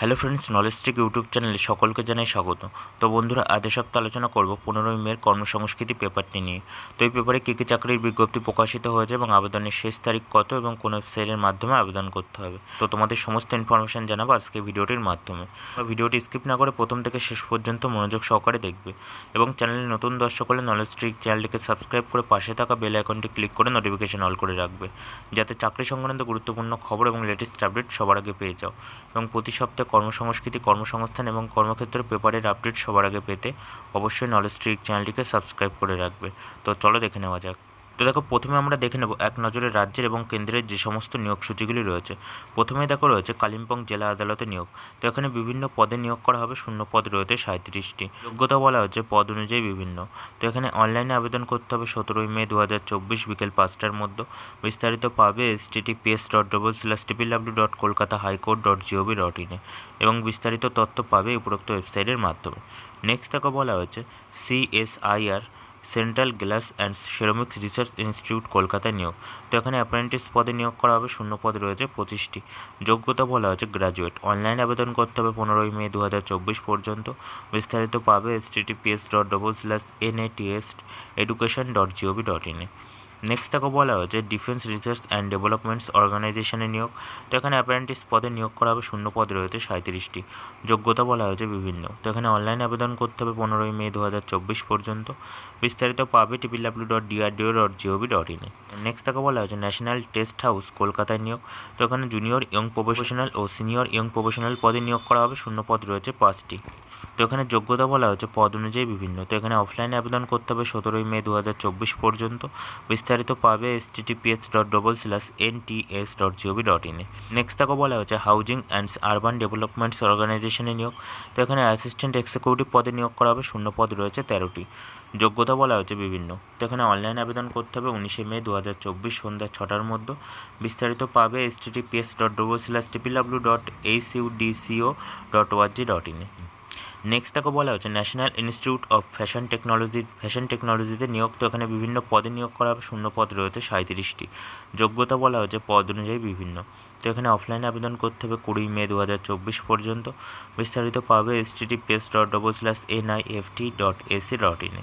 Hello friends knowledge tech YouTube চ্যানেলে সকলকে জানাই স্বাগত। তো বন্ধুরা, আজ সপ্তাহে আলোচনা করব পনেরোই মের কর্মসংস্কৃতি পেপারটি নিয়ে। তো এই পেপারে কী কী চাকরির বিজ্ঞপ্তি প্রকাশিত হয়েছে এবং আবেদনের শেষ তারিখ কত এবং কোন ওয়েবসাইটের মাধ্যমে আবেদন করতে হবে? তো তোমাদের সমস্ত ইনফরমেশান জানাব আজকে ভিডিওটির মাধ্যমে। ভিডিওটি স্কিপ না করে প্রথম থেকে শেষ পর্যন্ত মনোযোগ সহকারে দেখবে এবং চ্যানেলে নতুন দর্শক হলে নলেজ ট্রিক চ্যানেলটিকে সাবস্ক্রাইব করে পাশে থাকা বেল আইকনটি ক্লিক করে নোটিফিকেশন অল করে রাখবে। যাতে চাকরি সংক্রান্ত গুরুত্বপূর্ণ খবর এবং লেটেস্ট আপডেট সবার আগে পেয়ে যাও। এবং প্রতি সপ্তাহে কর্মসংস্কৃতি, কর্মসংস্থান এবং কর্মক্ষেত্র পেপারের আপডেট সবার আগে পেতে অবশ্যই নলেজ ট্রিক চ্যানেলটিকে সাবস্ক্রাইব করে রাখবে। তো চলো দেখে নেওয়া যাক। তো দেখো, প্রথমে আমরা দেখে নেব এক নজরে রাজ্যের এবং কেন্দ্রের যে সমস্ত নিয়োগ সূচিগুলি রয়েছে। প্রথমে দেখো রয়েছে কালিম্পং জেলা আদালতে নিয়োগ। তো এখানে বিভিন্ন পদে নিয়োগ করা হবে, শূন্য পদ রয়েছে সাঁত্রিশটি যোগ্যতা বলা হচ্ছে পদ অনুযায়ী বিভিন্ন। তো এখানে অনলাইনে আবেদন করতে হবে সতেরোই মে দু হাজার চব্বিশ বিকেল পাঁচটার মধ্যে। বিস্তারিত পাবে https dot double slash triple W dot Kolkata high court dot gov dot ইনে এবং বিস্তারিত তথ্য পাবে উপরোক্ত ওয়েবসাইটের মাধ্যমে। নেক্সট তাকে বলা হয়েছে CSIR central glass and ceramics research institute কলকাতায় নিয়োগ। তো এখানে অ্যাপ্রেন্টিস পদে নিয়োগ করা হবে, শূন্য পদ রয়েছে পঁচিশটি। যোগ্যতা বলা হয়েছে গ্র্যাজুয়েট অনলাইন আবেদন করতে হবে পনেরোই মে দু হাজার চব্বিশ পর্যন্ত। বিস্তারিত পাবে https dot double slash N A TS education dot gov dot ইনে নেক্সট তাকে বলা হয়েছে ডিফেন্স রিসার্চ অ্যান্ড ডেভেলপমেন্টস অর্গানাইজেশনে নিয়োগ। তো এখানে অ্যাপ্রেন্টিস পদে নিয়োগ করা হবে, শূন্য পদ রয়েছে সাঁত্রিশটি যোগ্যতা বলা হয়েছে বিভিন্ন। তো এখানে অনলাইন আবেদন করতে হবে পনেরোই মে দু হাজার চব্বিশ পর্যন্ত। বিস্তারিত পাবে triple W dot DRDO dot gov dot ইনে নেক্সট তাকে বলা হয়েছে ন্যাশনাল টেস্ট হাউস কলকাতায় নিয়োগ। তো এখানে জুনিয়র ইয়ং প্রফেশনাল ও সিনিয়র ইয়ং প্রফেশনাল পদে নিয়োগ করা হবে, শূন্য পদ রয়েছে পাঁচটি। তো এখানে যোগ্যতা বলা হয়েছে পদ অনুযায়ী বিভিন্ন। তো এখানে অফলাইনে আবেদন করতে হবে সতেরোই মে দু হাজার চব্বিশ পর্যন্ত। বিস্তারিত পাবে https dot double slash N T S dot gov dot ইনে নেক্সট তাকে বলা হয়েছে হাউজিং অ্যান্ড আরবান ডেভেলপমেন্টস অর্গানাইজেশনে নিয়োগ। তো এখানে অ্যাসিস্ট্যান্ট এক্সিকিউটিভ পদে নিয়োগ করা হবে, শূন্য পদ রয়েছে, তেরোটি। যোগ্যতা বলা হয়েছে বিভিন্ন। তো এখানে অনলাইন আবেদন করতে হবে উনিশে মে দু হাজার চব্বিশ সন্ধ্যা ছটার মধ্যে। বিস্তারিত পাবে https dot double slash triple W dot H U DCO dot org dot ইনে নেক্সট তাকে বলা হচ্ছে National Institute of Fashion Technology fashion টেকনোলজিতে নিয়োগ। তো এখানে বিভিন্ন পদে নিয়োগ করা হবে শূন্য পদ রয়েছে সাঁত্রিশটি যোগ্যতা বলা হচ্ছে পদ অনুযায়ী বিভিন্ন। তো এখানে অফলাইনে আবেদন করতে হবে কুড়ি মে দু হাজার চব্বিশ পর্যন্ত। বিস্তারিত পাবে https dot double slash N I F T dot AC dot ইনে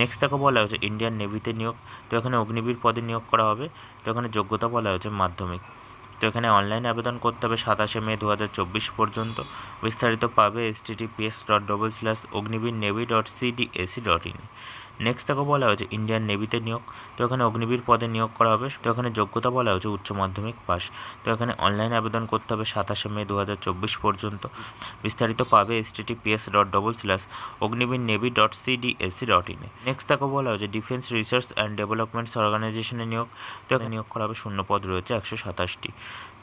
নেক্সট তাকে বলা হচ্ছে ইন্ডিয়ান নেভিতে নিয়োগ। তো এখানে অগ্নিবীর পদে নিয়োগ করা হবে। তো এখানে যোগ্যতা বলা হচ্ছে মাধ্যমিক। তো এখানে অনলাইনে আবেদন করতে হবে সাতাশে মে দু হাজার চব্বিশ পর্যন্ত। বিস্তারিত পাবে https dot double slash Agniveer navy dot CDAC dot in next তাকে বলা হয়েছে ইন্ডিয়ান নেভিতে নিয়োগ, তো এখানে অগ্নিবীর পদে নিয়োগ করা হবে। তো এখানে যোগ্যতা বলা হয়েছে উচ্চ মাধ্যমিক পাস। তো এখানে অনলাইন আবেদন করতে হবে সাতাশে মে দু হাজার চব্বিশ পর্যন্ত। বিস্তারিত পাবে https dot double slash Agniveer navy dot CDAC dot ইনে নেক্সট তাকে বলা হয়েছে ডিফেন্স রিসার্চ অ্যান্ড ডেভেলপমেন্টস অর্গানাইজেশনে নিয়োগ। তো এখানে নিয়োগ করা হবে শূন্য পদ রয়েছে, একশো সাতাশটি।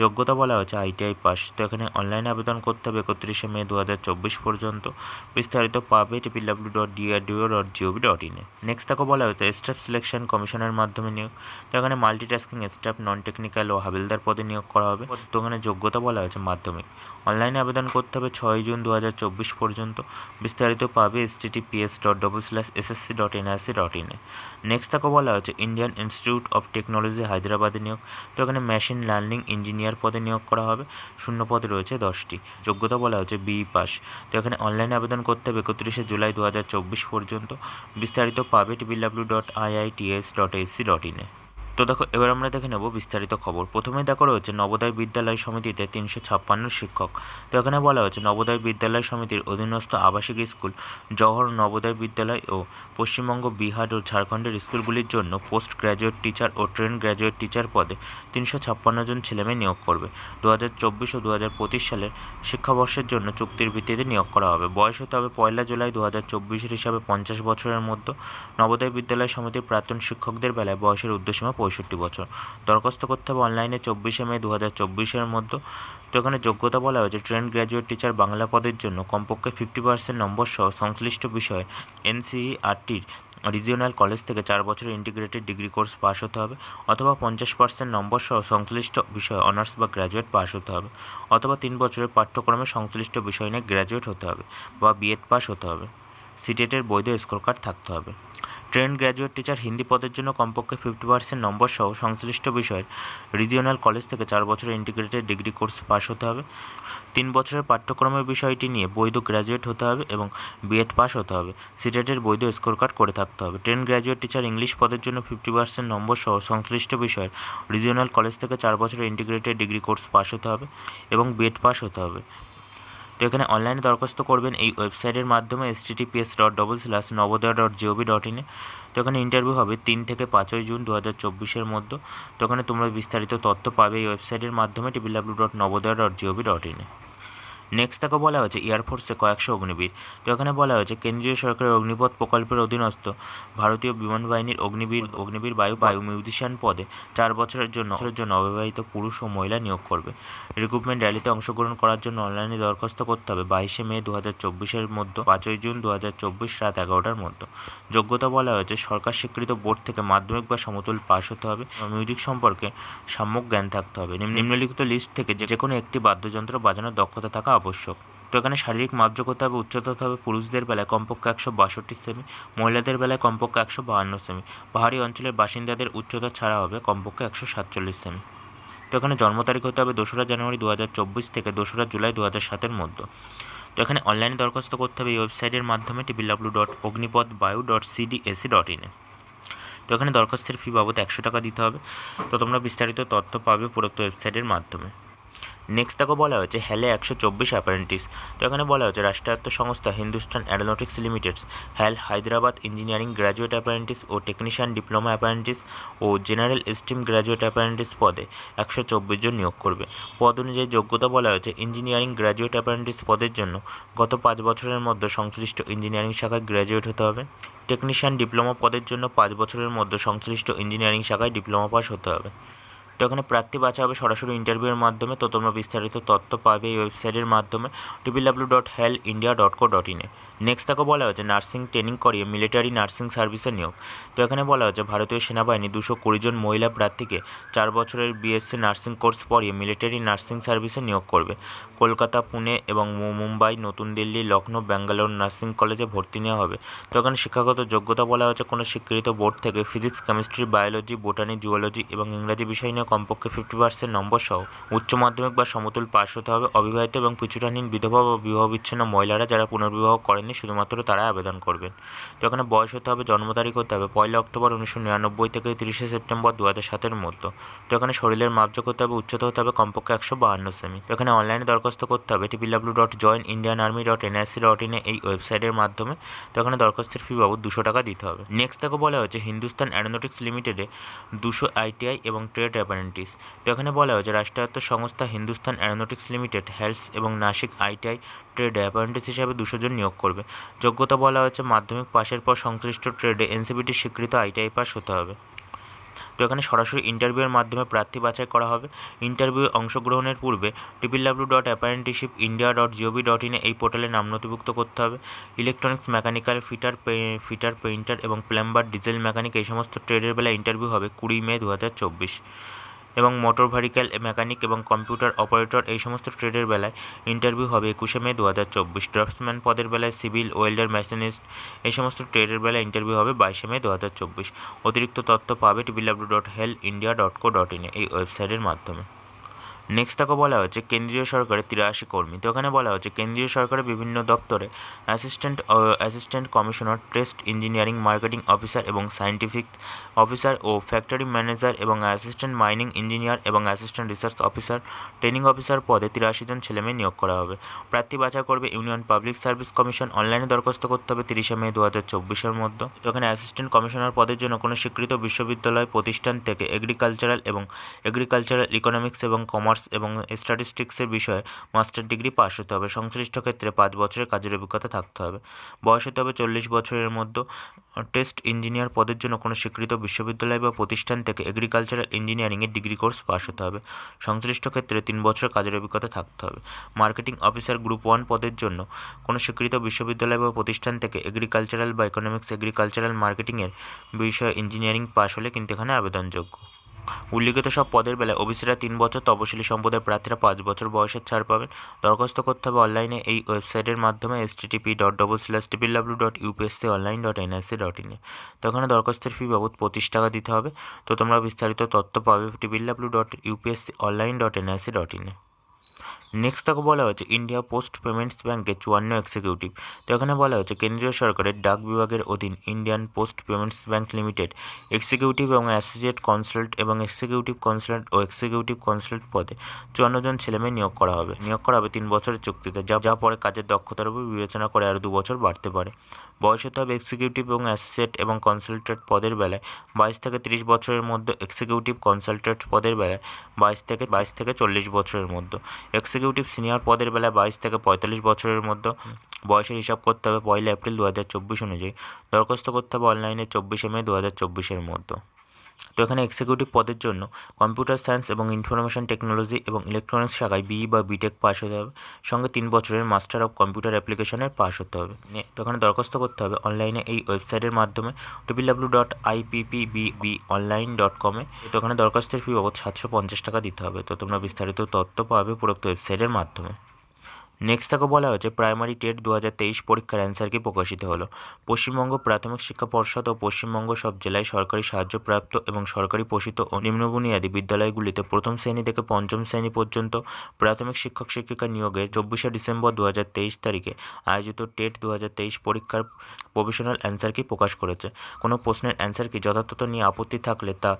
যোগ্যতা বলা হয়েছে আইটিআই পাস। তো এখানে অনলাইনে আবেদন করতে হবে একত্রিশে মে দু হাজার চব্বিশ পর্যন্ত। বিস্তারিত পাবে triple W dot DRDO dot gov dot ইনে নেক্সট তাকে বলা হয়েছে স্টাফ সিলেকশন কমিশনের মাধ্যমে নিয়োগ। তো এখানে মাল্টিটাস্কিং স্টাফ নন টেকনিক্যাল ও হাবিলদার পদে নিয়োগ করা হবে। তো এখানে যোগ্যতা বলা হয়েছে মাধ্যমিক। অনলাইনে আবেদন করতে হবে ছয় জুন দু হাজার চব্বিশ পর্যন্ত। বিস্তারিত পাবে https dot double slash SSC dot NIC dot ইনে নেক্সট তাকে বলা হয়েছে ইন্ডিয়ান ইনস্টিটিউট অফ টেকনোলজি হায়দ্রাবাদে নিয়োগ। তো এখানে মেশিন লার্নিং ইঞ্জিনিয়ার পদে নিয়োগ করা হবে। শূন্য পদে রয়েছে দশটি। যোগ্যতা বলা হচ্ছে বিই পাস তো এখানে অনলাইনে আবেদন করতে হবে একত্রিশে জুলাই দু পর্যন্ত। বিস্তারিত পাবে triple W dot IITS dot AC dot ইনে তো দেখো, এবার আমরা দেখে নেব বিস্তারিত খবর। প্রথমেই দেখো রয়েছে নবোদয় বিদ্যালয় সমিতিতে তিনশো ছাপ্পান্ন শিক্ষক। তো এখানে বলা হয়েছে, নবোদয় বিদ্যালয় সমিতির অধীনস্থ আবাসিক স্কুল জওহর নবোদয় বিদ্যালয় ও পশ্চিমবঙ্গ, বিহার ও ঝাড়খণ্ডের স্কুলগুলির জন্য পোস্ট গ্র্যাজুয়েট টিচার ও ট্রেন গ্র্যাজুয়েট টিচার পদে তিনশো ছাপ্পান্ন জন ছেলেমেয়ে নিয়োগ করবে। দু হাজার চব্বিশ ও দু হাজার পঁচিশ সালের শিক্ষাবর্ষের জন্য চুক্তির ভিত্তিতে নিয়োগ করা হবে। বয়স হতে হবে পয়লা জুলাই দু হাজার চব্বিশের হিসাবে পঞ্চাশ বছরের মধ্যে। নবোদয় বিদ্যালয় সমিতির প্রাক্তন শিক্ষকদের বেলায় বয়সের উদ্দেশ্যমা পঁয়ষট্টি বছর। দরখাস্ত করতে হবে অনলাইনে চব্বিশে মে দু হাজার চব্বিশের মধ্যে। তো এখানে যোগ্যতা বলা হয়েছে, ট্রেন গ্র্যাজুয়েট টিচার বাংলা পদের জন্য কমপক্ষে ফিফটি পার্সেন্ট নম্বর সহ সংশ্লিষ্ট বিষয়ে এনসিইআরটির রিজিওনাল কলেজ থেকে চার বছরের ইন্টিগ্রেটেড ডিগ্রি কোর্স পাস হতে হবে অথবা পঞ্চাশ পার্সেন্ট নম্বর সহ সংশ্লিষ্ট বিষয়ে অনার্স বা গ্র্যাজুয়েট পাস হতে হবে অথবা তিন বছরের পাঠ্যক্রমে সংশ্লিষ্ট বিষয় নিয়ে গ্র্যাজুয়েট হতে হবে বা বিএড পাস হতে হবে। সিটেটের বৈধ স্কোর কার্ড থাকতে হবে। ট্রেন গ্র্যাজুয়েট টিচার হিন্দি পদের জন্য কমপক্ষে ফিফটি পার্সেন্ট নম্বর সহ সংশ্লিষ্ট বিষয়ের রিজিওনাল কলেজ থেকে চার বছরের ইন্টিগ্রেটেড ডিগ্রি কোর্স পাস হতে হবে। তিন বছরের পাঠ্যক্রমের বিষয়টি নিয়ে বৈধ গ্র্যাজুয়েট হতে হবে এবং বিএড পাস হতে হবে। সিটেটের বৈধ স্কোর কার্ড করে থাকতে হবে। ট্রেন গ্র্যাজুয়েট টিচার ইংলিশ পদের জন্য ফিফটি পার্সেন্ট নম্বর সহ সংশ্লিষ্ট বিষয়ের রিজিওনাল কলেজ থেকে চার বছরের ইন্টিগ্রেটেড ডিগ্রি কোর্স পাস হতে হবে এবং বিএড পাস হতে হবে। তো এখানে অনলাইনে দরখাস্ত করবেন এই ওয়েবসাইটের মাধ্যমে https dot double slash Navodaya dot gov dot ইনে তো এখানে ইন্টারভিউ হবে তিন থেকে পাঁচই জুন দু হাজার চব্বিশের মধ্যে। তো এখানে তোমরা বিস্তারিত তথ্য পাবে এই ওয়েবসাইটের মাধ্যমে। Triple W dot Navodaya dot gov dot ইনে নেক্সট তাকে বলা হয়েছে এয়ারফোর্সে কয়েকশো অগ্নিবীর। তো এখানে বলা হয়েছে, কেন্দ্রীয় সরকারের অগ্নিপথ প্রকল্পের অধীনস্থ ভারতীয় বিমান বাহিনীর অগ্নিবীর অগ্নিবীর বায়ু বায়ু মিউজিশিয়ান পদে চার বছরের জন্য বছরের জন্য অবিবাহিত পুরুষ ও মহিলা নিয়োগ করবে। রিক্রুটমেন্ট র্যালিতে অংশগ্রহণ করার জন্য অনলাইনে দরখাস্ত করতে হবে বাইশে মে দু হাজার চব্বিশের মধ্যে, পাঁচই জুন দু হাজার চব্বিশ রাত এগারোটার মধ্যে। যোগ্যতা বলা হয়েছে, সরকার স্বীকৃত বোর্ড থেকে মাধ্যমিক বা সমতুল পাস হতে হবে মিউজিক সম্পর্কে সাম্যক জ্ঞান থাকতে হবে। নিম্ন- নিম্নলিখিত লিস্ট থেকে যে কোনো একটি বাদ্যযন্ত্র বাজানোর দক্ষতা থাকা আবশ্যক। তো এখানে শারীরিক মাপযোগ হতে হবে উচ্চতা হতে হবে পুরুষদের বেলায় কমপক্ষে একশো বাষট্টি সেমি, মহিলাদের বেলায় কমপক্ষে একশো বাহান্ন সেমি। পাহাড়ি অঞ্চলের বাসিন্দাদের উচ্চতা ছাড়া হবে কমপক্ষে একশো সাতচল্লিশ সেমি। তো এখানে জন্ম তারিখ হতে হবে দোসরা জানুয়ারি দু হাজার চব্বিশ থেকে দোসরা জুলাই দু হাজার সাতের মধ্যে। তো এখানে অনলাইনে দরখাস্ত করতে হবে এই ওয়েবসাইটের মাধ্যমে টিপি ডাব্লিউ ডট অগ্নিপথ বায়ু ডট সিডিএসি ডট ইনে তো এখানে দরখাস্তের ফি বাবদ একশো টাকা দিতে হবে। তো তোমরা বিস্তারিত তথ্য পাবে উপরোক্ত ওয়েবসাইটের মাধ্যমে। নেক্সট তাকে বলা হয়েছে হ্যালে একশো চব্বিশ অ্যাপারেন্টিস তো এখানে বলা হয়েছে রাষ্ট্রায়ত্ত সংস্থা Hindustan aeronautics limiteds HAL Hyderabad engineering graduate apprentice ও টেকনিশিয়ান ডিপ্লোমা অ্যাপারেন্টিস ও জেনারেল স্ট্রিম গ্র্যাজুয়েট অ্যাপারেন্টিস পদে একশো চব্বিশ জন নিয়োগ করবে। পদ অনুযায়ী যোগ্যতা বলা হয়েছে ইঞ্জিনিয়ারিং গ্র্যাজুয়েট অ্যাপারেন্টিস পদের জন্য। গত পাঁচ বছরের মধ্যে সংশ্লিষ্ট ইঞ্জিনিয়ারিং শাখায় গ্র্যাজুয়েট হতে হবে। টেকনিশিয়ান ডিপ্লোমা পদের জন্য পাঁচ বছরের মধ্যে সংশ্লিষ্ট ইঞ্জিনিয়ারিং শাখায় ডিপ্লোমা পাস হতে হবে। তো এখানে প্রার্থী বাছা হবে সরাসরি ইন্টারভিউয়ের মাধ্যমে। তো তোমরা বিস্তারিত তথ্য পাবে এই ওয়েবসাইটের মাধ্যমে। W dot HAL India dot co dot ইনে নেক্সট তাকে বলা হয়েছে নার্সিং ট্রেনিং করিয়ে মিলিটারি নার্সিং সার্ভিসে নিয়োগ। তো এখানে বলা হয়েছে, ভারতীয় সেনাবাহিনী দুশো কুড়ি জন মহিলা প্রার্থীকে চার বছরের বিএসসি নার্সিং কোর্স পড়িয়ে মিলিটারি নার্সিং সার্ভিসে নিয়োগ করবে। কলকাতা, পুনে এবং মুম্বাই, নতুন দিল্লি লখনৌ ব্যাঙ্গালোর নার্সিং কলেজে ভর্তি নেওয়া হবে। তো এখানে শিক্ষাগত যোগ্যতা বলা হয়েছে, কোনো স্বীকৃত বোর্ড থেকে physics chemistry biology botany zoology এবং ইংরাজি বিষয় নিয়ে কমপক্ষে ফিফটি পার্সেন্ট নম্বর সহ উচ্চ মাধ্যমিক বা সমতুল পাশ হতে হবে। অবিবাহিত এবং পিছুটাহীন বিধবা বা বিবাহ বিচ্ছিন্ন মহিলারা যারা পুনর্বিবাহ করেননি, শুধুমাত্র তারা আবেদন করবেন। তো এখানে বয়স হতে হবে, জন্ম তারিখ হতে হবে, পয়লা অক্টোবর উনিশশো নিরানব্বই থেকে তিরিশে সেপ্টেম্বর দু হাজার সাতের মধ্যে। তো এখানে শরীরের মাপযোগ হতে হবে, উচ্চতা হতে হবে, কমপক্ষে একশো বাহান্ন সেমি। তো এখানে অনলাইনে দরখাস্ত করতে হবে, triple W dot join Indian army dot NIC dot ইনে এই ওয়েবসাইটের মাধ্যমে। তো এখানে দরখাস্তের ফি বাবদ দুশো টাকা দিতে হবে। নেক্সট তাকে বলা হয়েছে, হিন্দুস্তান অ্যারোনটিক্স লিমিটেডে দুশো আইটিআই এবং ট্রেড অ্যাপারেন্টিস তো এখানে বলা হয়েছে, রাষ্ট্রায়ত্ত সংস্থা হিন্দুস্তান অ্যারোনটিক্স লিমিটেড, হেলস এবং নাসিক আইটিআই ট্রেড অ্যাপারেন্টিস হিসাবে দুশো জন নিয়োগ করবে। যোগ্যতা বলা হয়েছে, মাধ্যমিক পাশের পর সংশ্লিষ্ট ট্রেডে এনসিবিটি স্বীকৃত আইটিআই পাস হতে হবে। তো এখানে সরাসরি ইন্টারভিউয়ের মাধ্যমে প্রার্থী বাছাই করা হবে। ইন্টারভিউ অংশগ্রহণের পূর্বে triple W dot apprenticeship India dot gov dot ইনে এই পোর্টালে নাম নথিভুক্ত করতে হবে। Electronics mechanical, fitter fitter painter এবং প্লাম্বার, ডিজেল মেকানিক এই সমস্ত ট্রেডের বেলা ইন্টারভিউ হবে কুড়ি মে দু হাজার চব্বিশ। এবং মোটর ভেহিক্যাল মেকানিক এবং কম্পিউটার অপারেটর এই সমস্ত ট্রেডের বেলায় ইন্টারভিউ হবে একুশে মে দু হাজার চব্বিশ। ড্রাফটসম্যান পদের বেলায় সিভিল, ওয়েল্ডার, মেশিনিস্ট এই সমস্ত ট্রেডের বেলায় ইন্টারভিউ হবে বাইশে মে দু হাজার চব্বিশ। অতিরিক্ত তথ্য পাবে TV dot HAL India dot co dot in এই ওয়েবসাইটের মাধ্যমে। নেক্সট তাকে বলা হচ্ছে কেন্দ্রীয় সরকারের তিরাশি কর্মী। তো এখানে বলা হচ্ছে কেন্দ্রীয় সরকারের বিভিন্ন দপ্তরে assistant assistant commissioner test engineering marketing officer এবং সায়েন্টিফিক অফিসার ও ফ্যাক্টরি ম্যানেজার এবং অ্যাসিস্ট্যান্ট মাইনিং ইঞ্জিনিয়ার এবং assistant research officer training officer পদে তিরাশি জন ছেলেমেয়ে নিয়োগ করা হবে। প্রার্থী বাছাই করবে ইউনিয়ন পাবলিক সার্ভিস কমিশন অনলাইনে দরখাস্ত করতে হবে তিরিশে মে দু হাজার চব্বিশের মধ্যে। তো এখানে অ্যাসিস্ট্যান্ট কমিশনার পদের জন্য কোনো স্বীকৃত বিশ্ববিদ্যালয় প্রতিষ্ঠান থেকে এগ্রিকালচারাল এবং এগ্রিকালচারাল ইকোনমিক্স এবং কমার্স এবং স্ট্যাটিস্টিক্সের বিষয়ে মাস্টার ডিগ্রি পাস হতে হবে। সংশ্লিষ্ট ক্ষেত্রে পাঁচ বছরের কাজের অভিজ্ঞতা থাকতে হবে। বয়স হতে হবে চল্লিশ বছরের মধ্যে। টেস্ট ইঞ্জিনিয়ার পদের জন্য কোনো স্বীকৃত বিশ্ববিদ্যালয় বা প্রতিষ্ঠান থেকে এগ্রিকালচারাল ইঞ্জিনিয়ারিংয়ের ডিগ্রি কোর্স পাস হতে হবে। সংশ্লিষ্ট ক্ষেত্রে তিন বছরের কাজের অভিজ্ঞতা থাকতে হবে। মার্কেটিং অফিসার গ্রুপ ওয়ান পদের জন্য কোনো স্বীকৃত বিশ্ববিদ্যালয় বা প্রতিষ্ঠান থেকে এগ্রিকালচারাল বা ইকোনমিক্স এগ্রিকালচারাল মার্কেটিংয়ের বিষয়ে ইঞ্জিনিয়ারিং পাস হলে কিন্তু এখানে আবেদনযোগ্য। উল্লিখিত সব পদের বেলায় ওবিসিরা তিন বছর তপশিলি সম্পদের প্রার্থীরা পাঁচ বছর বয়সের ছাড় পাবেন। দরখাস্ত করতে হবে অনলাইনে এই ওয়েবসাইটের মাধ্যমে এস টিপি dot double slash triple W dot UPSC online dot NIC dot ইনে তো এখানে দরখাস্তের ফি বাবদ পঁচিশ টাকা দিতে হবে। তো তোমরা বিস্তারিত তথ্য পাবে triple W dot UPSC online dot NIC dot ইনে নেক্সট তাকে বলা হয়েছে ইন্ডিয়া পোস্ট পেমেন্টস ব্যাঙ্কের চুয়ান্ন এক্সিকিউটিভ তো এখানে বলা হয়েছে কেন্দ্রীয় সরকারের ডাক বিভাগের অধীন Indian post payments bank limited executive এবং অ্যাসোসিয়েট কনসাল্ট এবং এক্সিকিউটিভ কনসাল্ট ও এক্সিকিউটিভ কনসাল্ট পদে চুয়ান্ন জন ছেলেমেয়ে নিয়োগ করা হবে। নিয়োগ করা হবে তিন বছরের চুক্তিতে, যা যা পরে কাজের দক্ষতার উপর বিবেচনা করে আরও দু বছর বাড়তে পারে। বয়স হতে হবে এক্সিকিউটিভ এবং অ্যাসোসিয়েট এবং কনসালটেন্ট পদের বেলায়। বাইশ থেকে তিরিশ বছরের মধ্যে এক্সিকিউটিভ কনসালটেন্ট পদের বেলায় বাইশ থেকে বাইশ থেকে চল্লিশ বছরের মধ্যে। এক্সিকিউটিভ সিনিয়র পদের বেলায় বাইশ থেকে পঁয়তাল্লিশ বছরের মধ্যে। বয়সের হিসাব করতে হবে পয়লা এপ্রিল দু হাজার চব্বিশ অনুযায়ী। দরখাস্ত করতে হবে অনলাইনে চব্বিশে মে দু হাজার চব্বিশের মধ্যে। তো এখানে এক্সিকিউটিভ পদের জন্য কম্পিউটার সায়েন্স এবং ইনফরমেশন টেকনোলজি এবং ইলেকট্রনিক্স শাখায় বিই বা বিটেক পাস হতে হবে। সঙ্গে তিন বছরের মাস্টার অফ কম্পিউটার অ্যাপ্লিকেশনের পাস হতে হবে। তো এখানে দরখাস্ত করতে হবে অনলাইনে এই ওয়েবসাইটের মাধ্যমে W dot IPPB online dot কমে তো এখানে দরখাস্তের ফি বাবদ সাতশো পঞ্চাশ টাকা দিতে হবে। তো তোমরা বিস্তারিত তথ্য পাবে উপরোক্ত ওয়েবসাইটের মাধ্যমে। নেক্সট তাকে বলা হয়েছে প্রাইমারি টেট দু হাজার তেইশ পরীক্ষার অ্যান্সার কি প্রকাশিত হলো? পশ্চিমবঙ্গ প্রাথমিক শিক্ষা পর্ষদ ও পশ্চিমবঙ্গ সব জেলায় সরকারি সাহায্যপ্রাপ্ত এবং সরকারি পোষিত ও নিম্নবুনিয়াদী বিদ্যালয়গুলিতে প্রথম শ্রেণি থেকে পঞ্চম শ্রেণি পর্যন্ত প্রাথমিক শিক্ষক শিক্ষিকা নিয়োগে চব্বিশে ডিসেম্বর দু হাজার তেইশ তারিখে আয়োজিত টেট দু হাজার তেইশ পরীক্ষার প্রভিশনাল অ্যান্সার কি প্রকাশ করেছে? কোনো প্রশ্নের অ্যান্সার কি যথাযথ নিয়ে আপত্তি থাকলে তা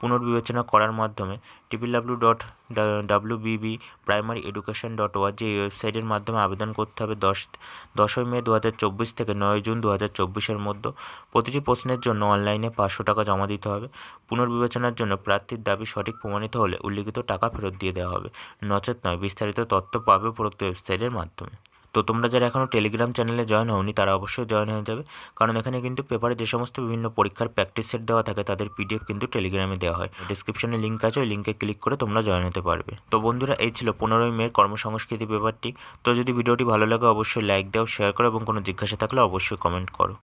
পুনর্বিবেচনা করার মাধ্যমে triple W dot W BB primary education dot org ওয়েবসাইটের মাধ্যমে আবেদন করতে হবে দশ, দশই মে দু হাজার চব্বিশ থেকে নয় জুন দু হাজার চব্বিশের মধ্যে। প্রতিটি প্রশ্নের জন্য অনলাইনে পাঁচশো টাকা জমা দিতে হবে। পুনর্বিবেচনার জন্য প্রার্থীর দাবি সঠিক প্রমাণিত হলে উল্লিখিত টাকা ফেরত দিয়ে দেওয়া হবে। নচেত নয়, বিস্তারিত তথ্য পাবে উপরোক্ত ওয়েবসাইটের মাধ্যমে। তো তোমরা যারা এখনও টেলিগ্রাম চ্যানেলে জয়েন হওনি, তারা অবশ্যই জয়েন হয়ে যাবে। কারণ এখানে কিন্তু পেপারে যে সমস্ত বিভিন্ন পরীক্ষার প্র্যাকটিস সেট দেওয়া থাকে, তাদের পিডিএফ কিন্তু টেলিগ্রামে দেওয়া হয়। ডিসক্রিপশনে লিঙ্ক আছে, ওই লিঙ্কে ক্লিক করে তোমরা জয়েন হতে পারবে। তো বন্ধুরা, এই ছিল পনেরোই মের কর্মসংস্কৃতি পেপারটি তো যদি ভিডিওটি ভালো লাগে, অবশ্যই লাইক দাও শেয়ার করো এবং কোনো জিজ্ঞাসা থাকলে অবশ্যই কমেন্ট করো।